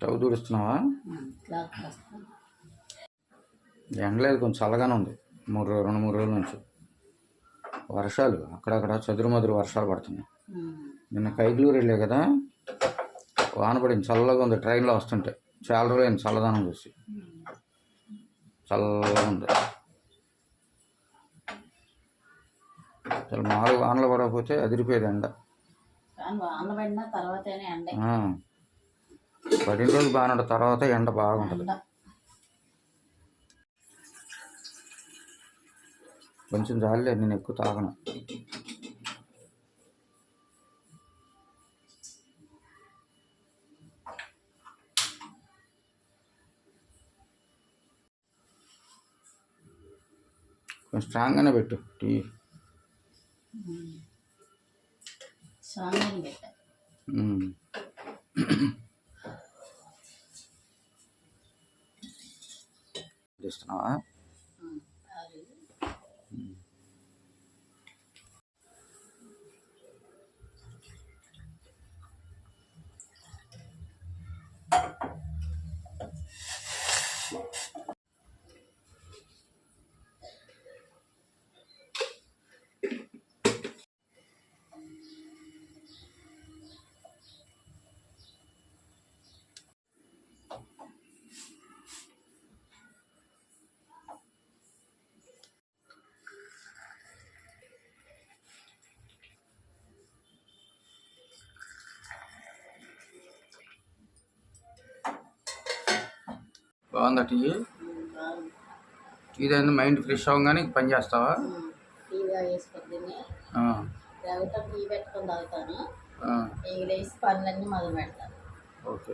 Stove తుడుస్తున్నావా ఎండలేదు కొంచెం చల్లగానే ఉంది. మూడు రెండు మూడు రోజుల నుంచి. వర్షాలు అక్కడక్కడ చదురు మదురు వర్షాలు పడుతున్నాయి. నిన్న కైగ్లూరు వెళ్ళే కదా? వాన పడింది చల్లగా ఉంది ట్రైన్లో వస్తుంటే. చాలా రోజులైంది చల్లదనం చూసి. చల్లగా ఉంది. అసలు మామూలు వానలు పడకపోతే అదిరిపోయేది ఎండ. కానీ వాన పడిన తర్వాతనే ఎండ. పడిన రోజులు బాగానే ఉంటుంది తర్వాత ఎండ బాగుంటుంది. కొంచెం జాలే నేను ఎక్కువ తాగను. కొంచెం స్ట్రాంగ్గానే పెట్టు టీ. చేస్తున్నావా అది బాగుందా బాగుంది టీ మైండ్ ఫ్రెష్ అవ్వగానే పని చేస్తావా? టీ పెట్టుకొని తాగుతాను. ఆ, వేసి పనులన్నీ మొదలు పెడతాను. ఓకే.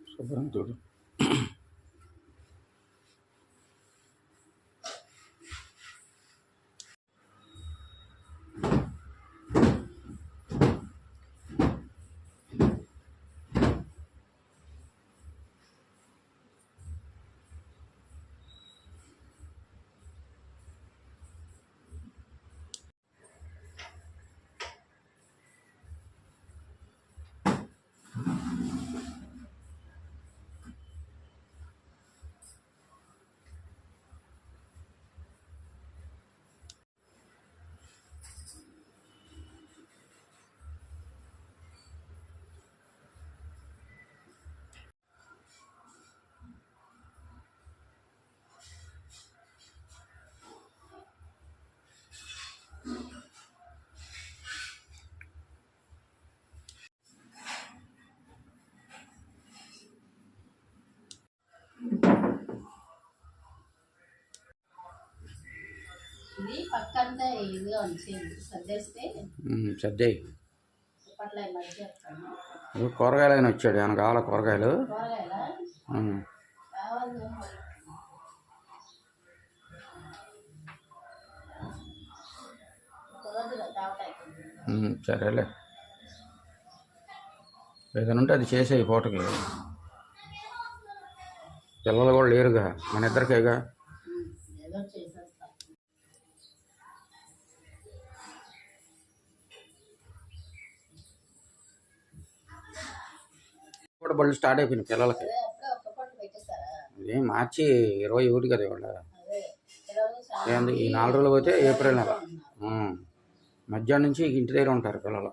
శుభ్రం చూడు పక్కంతా ఇదిగా సర్దేస్తే సర్దేయి కూరగాయలు ఆయన వచ్చాడు ఏమైనా కావాలా కూరగాయలు? సరేలే. ఏదైనా ఉంటే అది చేసే పూటకి. పిల్లలు కూడా లేరుగా మన ఇద్దరికేగా. బళ్ళు స్టార్ట్ అయిపోయింది పిల్లలకి. ఇదేం మార్చి ఇరవై ఒకటి కదా ఇవాళ. ఏంది ఈ నాలుగు రోజులు పోతే ఏప్రిల్ నెల. మధ్యాహ్నం నుంచి ఇంటి దగ్గర ఉంటారు పిల్లలు.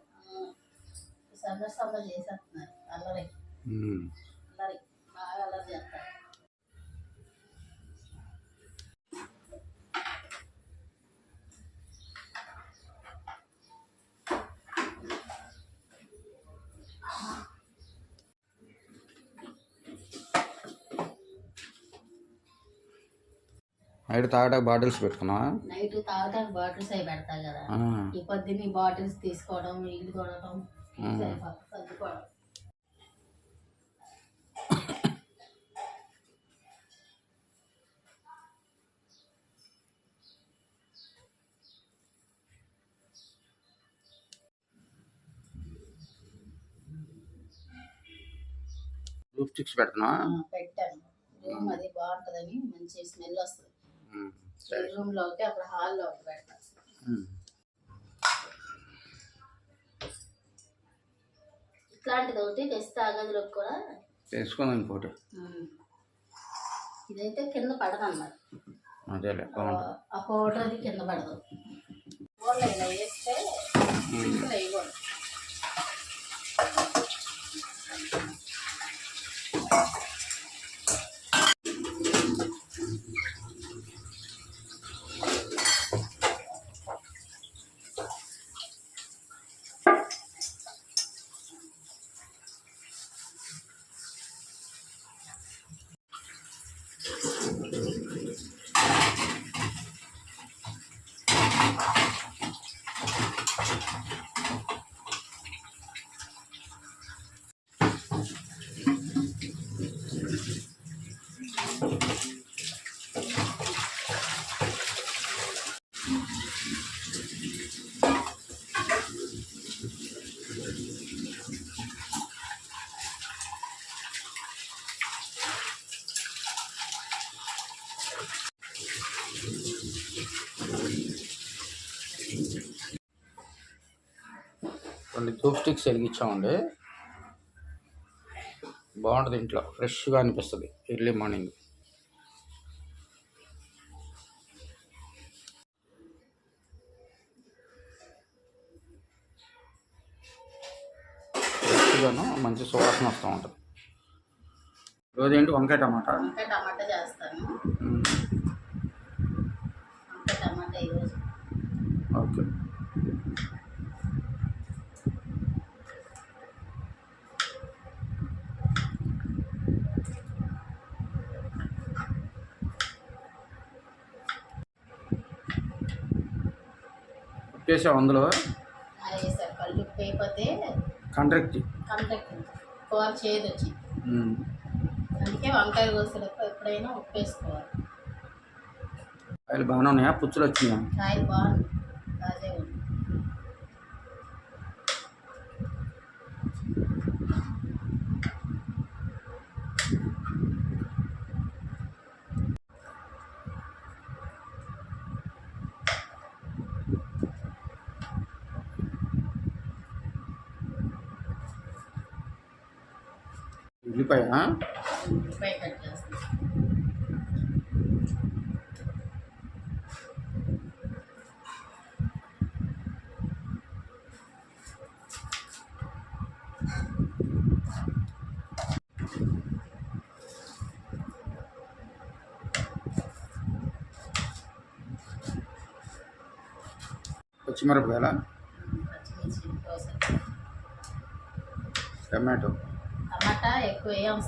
నైట్ తాగడానికి బాటిల్స్ పెట్టుకున్నావా? నైట్ తాగడానికి బాటిల్స్ అవి పెడతా కదా. ఈ పొద్దున్న బాటిల్స్ తీసుకోవడం నీళ్ళు కొనడం సర్దుకోవడం. లూప్ స్టిక్స్ పెడుతున్నావా? ఆ, పెట్టాను. అది బాగుంటుందని మంచి స్మెల్ వస్తుంది. ఉమ్. రూమ్లోకి అప్పుడు హాల్లో ఒకటి పెడతా. ఇట్లాంటిది ఒకటి తెస్తే కూడా. తీసుకుందాం ఇంకోటి. ఇదైతే కింద పడదు అన్నమాట అదేలే ఆ పౌడర్ అది కింద పడదు. వేస్తే వేయకూడదు. కొన్ని ధూప్ స్టిక్స్ వెలిగించామండి. బాగుంటుంది ఇంట్లో ఫ్రెష్గా అనిపిస్తుంది ఎర్లీ మార్నింగ్. ఫ్రెష్గాను మంచి సువాసన వస్తూ ఉంటుంది. రోజు ఏంటి? వంకాయ టమాటా. వంకాయ టమాటా చేస్తాను. మ్మ్. వంకాయ టమాటా ఈరోజు. ఓకే. ఉప్పేసావు అందులో? కళ్ళు కూర చేదు వచ్చి. అందుకే ఎప్పుడైనా ఉప్పు వేసుకోవాలి కాయలు బాగానే ఉన్నాయా? పుచ్చులు వచ్చినాయా? కాయలు బాగుంది తాజా ఉంది కట్ చేస్తాను పచ్చిమిరపకాయల టమాటో. టమాటా ఎక్కువ వేయం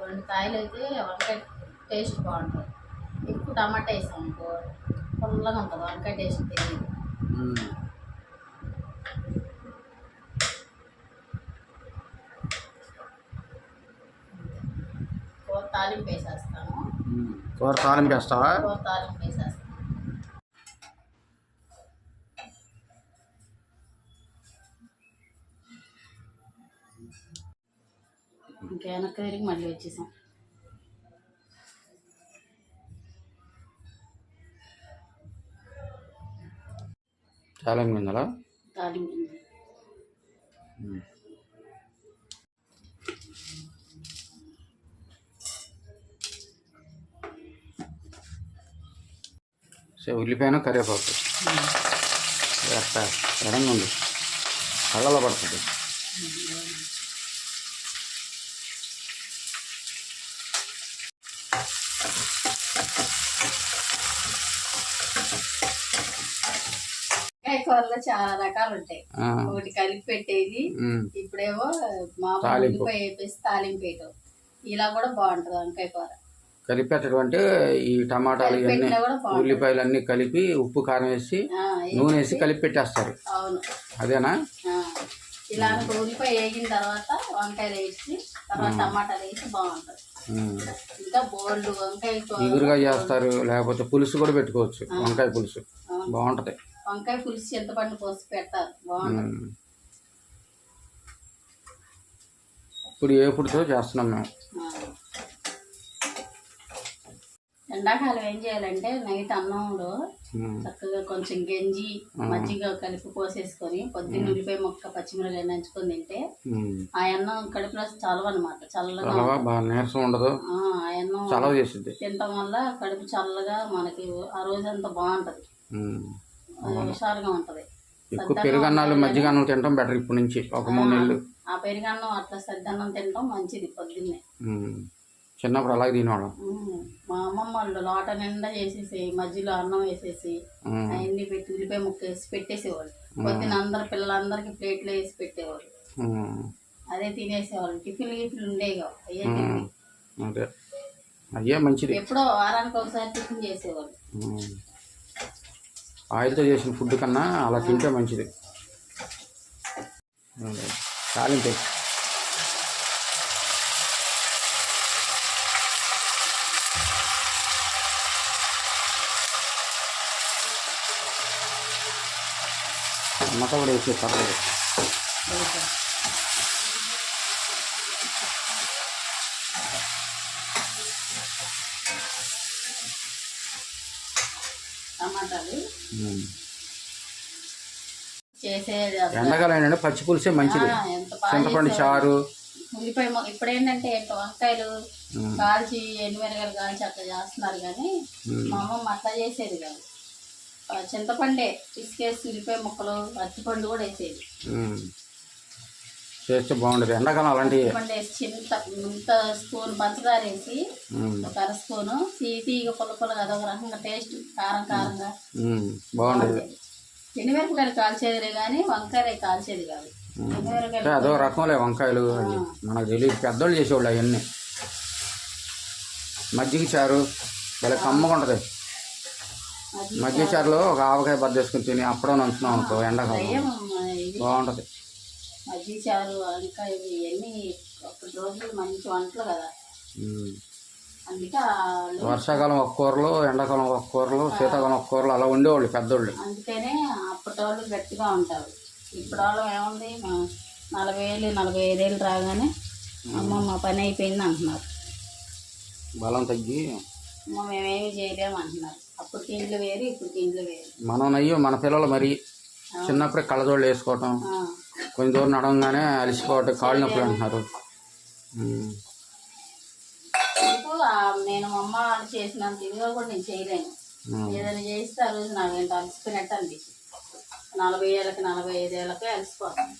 రెండు కాయలు అయితే వంకాయ టేస్ట్ బాగుంటుంది. ఎక్కువ టమాటా వేసాం అనుకో పుల్లగా ఉంటుంది వంకాయ టేస్ట్ తెలియదు. కూర తాలింపు వేసేస్తాను. మ్మ్. కూర తాలింపు వేస్తావా? కూర తాలింపు వేసేస్తాను. తిరిగి మళ్ళీ వచ్చేసాం. తాలింపు గింజలా తాలింపు సో ఉల్లిపాయన కరివేపాకు. వేస్తా ఎడంగా ఉంది కళ్ళలో పడుతుంది వంకాయ కూరలో చాలా రకాలు ఉంటాయి ఒకటి కలిపి పెట్టేది. ఇప్పుడేమో. ఉల్లిపాయ వేపేసి తాలింపు. వేయటం ఇలా కూడా బాగుంటుంది వంకాయ కూర. కలిపెట్టడం అంటే ఈ టమాటాలు ఇవన్నీ కూడా ఉల్లిపాయలు అన్నీ కలిపి ఉప్పు కారం వేసి నూనె వేసి కలిపి పెట్టేస్తారు. అవును. అదేనా? ఇలా ఉల్లిపాయ వేగిన తర్వాత వంకాయలు వేసి తర్వాత టమాటాలు వేసి బాగుంటుంది. ఇంకా బోల్డ్ వంకాయ ఎగురుగా చేస్తారు లేకపోతే పులుసు కూడా పెట్టుకోవచ్చు వంకాయ పులుసు. బాగుంటది. వంకాయ పులుసు చింతపండు పోసి పెడతారు. బాగుంటుంది. ఇప్పుడు ఏపుడుతో చేస్తున్నాం మేము. ఎండాకాలం ఏం చేయాలంటే నైట్ అన్నంలో చక్కగా కొంచెం గంజి మజ్జిగ కలిపి పోసేసుకొని పొద్దున్న ఉల్లిపాయ ముక్క పచ్చిమిరకాయ నంచుకొని తింటే. ఆ అన్నం కడుపులో చలవ అనమాట చల్లగా నీరసం ఉండదు. ఆ అన్నం తినటం వల్ల కడుపు చల్లగా మనకి ఆ రోజంతా బాగుంటది. హుషారుగా ఉంటది. ఎక్కువ పెరుగన్నాలు మజ్జిగ అన్నం తినడం బెటర్ ఇప్పటి నుంచి ఒక మూడు నెలలు. ఆ పెరుగన్నం అట్లా సద్దన్నం మంచిది పొద్దున్నే. చిన్నప్పుడు అలాగే ఉమ్. మా అమ్మమ్మ వాళ్ళు లోట నిండా చేసేసి మధ్యలో అన్నం వేసేసి. అవన్నీ పెట్టి ఉల్లిపాయ ముక్క వేసి పెట్టేసేవాళ్ళు. పొద్దున అందరు పిల్లలందరికి ప్లేట్లో వేసి పెట్టేవాళ్ళు. అదే తినేసేవాళ్ళు. టిఫిన్ గిఫిన్ ఉండేవి అయ్యే అయ్యే మంచిది. ఎప్పుడో వారానికి ఒకసారి టిఫిన్ చేసేవాళ్ళు. ఆయిల్తో చేసిన ఫుడ్ కన్నా అలా తింటే మంచిది. తాలింపే తాలింపు వేసి. కూడా వేసి పర్లేదు. టమాటాలు. ఉమ్. చేసేది అసలు ఎండాకాలం ఏంటంటే పచ్చి పులుసే మంచిది చింతపండు. చారు ఉల్లిపాయ ఇప్పుడు ఏంటంటే ఏంటో వంకాయలు. కాల్చి ఎండుమిరగాయలు కాల్చి అట్లా చేస్తున్నారు కానీ. మా అమ్మమ్మ అట్లా చేసేది కాదు చింతపండే ఇసుకేసి ఉల్లిపాయ ముక్కలు అరటిపండు కూడా వేసేది చేస్తే బాగుండదు. ఎండాకాలం అలాంటివి చింత ఇంత స్పూన్ పంచదార వేసి. ఒక అర స్పూను తీతీగ పుల్ల పుల్లగా అదొక రకంగా టేస్ట్ కారం కారంగా. బాగుండేది. ఎండుమిరపకాయలు కాల్చేదిలే కానీ వంకాయ కాల్చేది కాదు. అదో రకంలే వంకాయలు మనకు తెలియదు. పెద్దోళ్ళు చేసేవాళ్ళు అవన్నీ. మజ్జిగ చారు భలే కమ్మగా ఉంటుంది. మజ్జిగ చారులో ఒక ఆవకాయ బద్ద వేసుకుని తిని అప్పుడే నంచున్నాం అనుకో ఎండాకాలం. బాగుంటుంది. మజ్జిగ చారు ఇంకా ఇవి ఇవన్నీ ఒక రోజులు మంచి వంటలు కదా. అందుకే వర్షాకాలం ఒక కూరలు ఎండాకాలం ఒక కూరలు శీతాకాలం ఒక కూరలు అలా ఉండేవాళ్ళు పెద్దోళ్ళు. అందుకనే అప్పటి వాళ్ళు గట్టిగా ఉంటారు. ఇప్పుడు వాళ్ళు ఏముంది నలభై ఏళ్ళు నలభై ఐదేళ్ళు రాగానే అమ్మ మా పని అయిపోయింది అంటున్నారు. బలం తగ్గి అమ్మ మేమేమి చేయలేము అంటున్నారు. అప్పుడు తిండ్లు వేరు ఇప్పుడు తిండ్లు వేరు. మనం నయ్యో మన పిల్లలు మరి. చిన్నప్పుడే కళ్ళజోళ్ళు వేసుకోవటం. కొంచెం దూరం నడవగానే అలసిపోవటం కాళ్ళు నొప్పులు అంటున్నారు. నేను అమ్మ చేసినంత ఇదిగా కూడా నేను చేయలేను. ఏదైనా చేస్తే ఆ రోజు నాకు ఏంటో అలసిపోయినట్టు అనిపిస్తుంది. నలభై ఏళ్ళకి నలభై ఐదు ఏళ్ళకి అలసిపోతాను.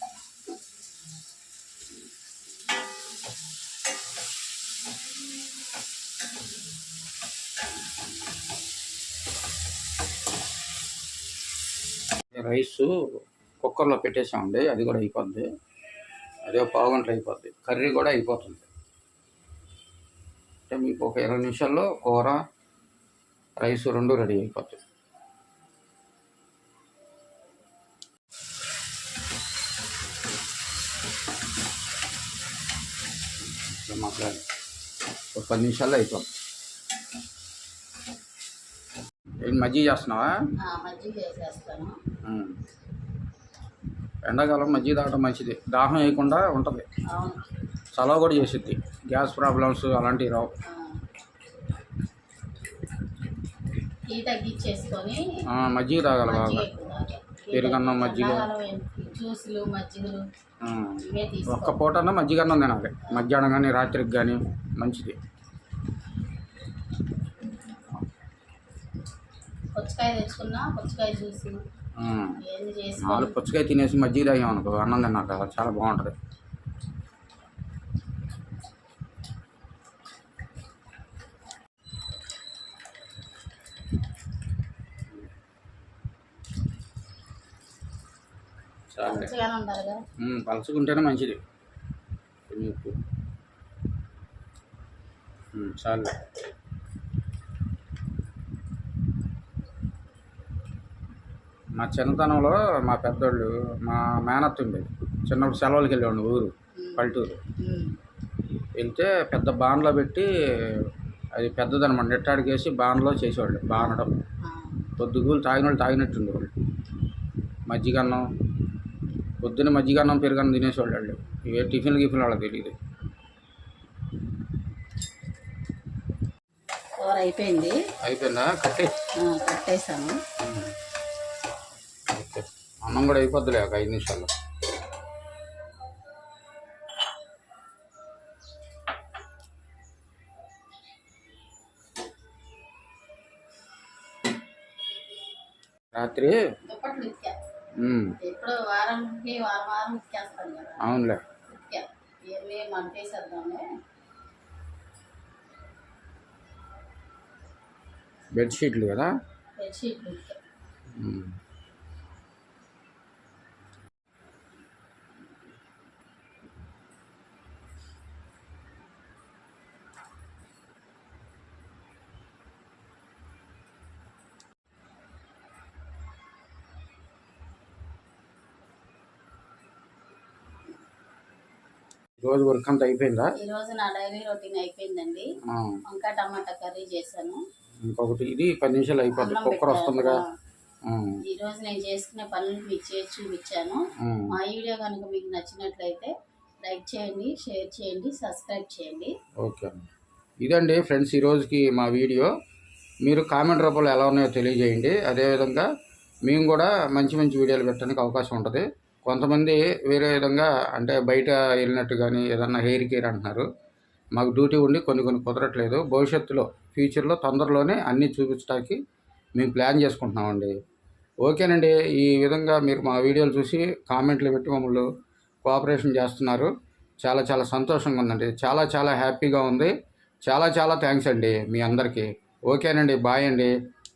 రైస్ కుక్కర్లో పెట్టేసామండి అది కూడా అయిపోద్ది. అదే పావు గంటలు అయిపోద్ది. కర్రీ కూడా అయిపోతుంది. అంటే మీకు ఒక ఇరవై నిమిషాల్లో కూర రైస్ రెండు రెడీ మాట్లాడి. ఒక పది నిమిషాల్లో అయిపోతుంది మజ్జిగ చేస్తున్నావా? మజ్జిగ చేసేస్తాను. ఎండాకాలం మజ్జిగ తాగడం మంచిది. దాహం వేయకుండా ఉంటుంది. చలవ కూడా చేసిద్ది. గ్యాస్ ప్రాబ్లమ్స్ అలాంటివి రావు. మజ్జిగ తాగాలి బాగా. పెరుగన్నం, మజ్జిగ. జ్యూసులు మజ్జిగలు. ఇవే తీసుకో ఒక్క పూటన్నా మజ్జిగ అన్నం తినాలి. మధ్యాహ్నం కానీ రాత్రికి కానీ మంచిది. పుచ్చకాయ తెచ్చుకున్నా పుచ్చకాయ జ్యూస్. నాలుగు పుచ్చకాయ తినేసి మజ్జిగ తాగాం అనుకో అన్నం తిన్నాక చాలా బాగుంటుంది. పలుచుకుంటేనే మంచిది. చాలు. మా చిన్నతనంలో మా పెద్దోళ్ళు మా మేనత్త ఉండేది. చిన్నప్పుడు సెలవులకి వెళ్ళేవాడిని ఊరు పల్లెటూరు. వెళ్తే పెద్ద బాన్లో పెట్టి అది పెద్దదనమాట. నెట్టాడికి వేసి బాన్లో చేసేవాళ్ళు బానడం ఆ. పొద్దుగూలు తాగిన వాళ్ళు తాగినట్టు ఉండేవాళ్ళు మజ్జిగన్నం పొద్దున్న మజ్జిగన్నం పెరుగన్నం తినేసేవాళ్ళు వాళ్ళు. ఏ టిఫిన్ గిఫిన్ వాళ్ళకి తెలియదు అయిపోయింది. అయిపోయిందా? కట్టి కట్టేసాము అన్నం కూడా అయిపోద్దిలే ఒక ఐదు నిమిషాల్లో. రాత్రి? అవునులే. బెడ్షీట్లు కదా? బెడ్షీట్లు రోజు వర్క్ అంతా అయిపోయిందా? ఈ రోజు నా డైలీ రొటీన్ అయిపోయిందండి. ఆ, వంకాయ టమాటా కర్రీ చేశాను. ఇంకొకటి ఇది పది నిమిషాలు అయిపోద్ది అన్నం కుక్కర్ వస్తుందిగా. ఆ, ఈ రోజు నేను చేసుకునే పనులు మీకు చేసి చూపించాను. ఆ. మా వీడియో కనుక మీకు నచ్చినట్లయితే లైక్ చేయండి షేర్ చేయండి సబ్స్క్రైబ్ చేయండి. ఓకే అండి. ఇదండి ఫ్రెండ్స్ ఈ రోజుకి మా వీడియో. మీరు కామెంట్ రూపంలో ఎలా ఉన్నాయో తెలియజేయండి. అదేవిధంగా మేము కూడా మంచి మంచి వీడియోలు పెట్టడానికి అవకాశం ఉంటుంది. కొంతమంది వేరే విధంగా అంటే బయట వెళ్ళినట్టు కానీ ఏదన్నా హెయిర్ కేర్ అంటున్నారు. మాకు డ్యూటీ ఉండి కొన్ని కొన్ని కుదరట్లేదు. భవిష్యత్తులో ఫ్యూచర్లో తొందరలోనే అన్నీ చూపించడానికి మేము ప్లాన్ చేసుకుంటున్నామండి. ఓకేనండి. ఈ విధంగా మీరు మా వీడియోలు చూసి కామెంట్లు పెట్టి మమ్మల్ని కోఆపరేషన్ చేస్తున్నారు. చాలా చాలా సంతోషంగా ఉందండి. చాలా చాలా హ్యాపీగా ఉంది. చాలా చాలా థ్యాంక్స్ అండి మీ అందరికీ. ఓకేనండి. బాయ్ అండి.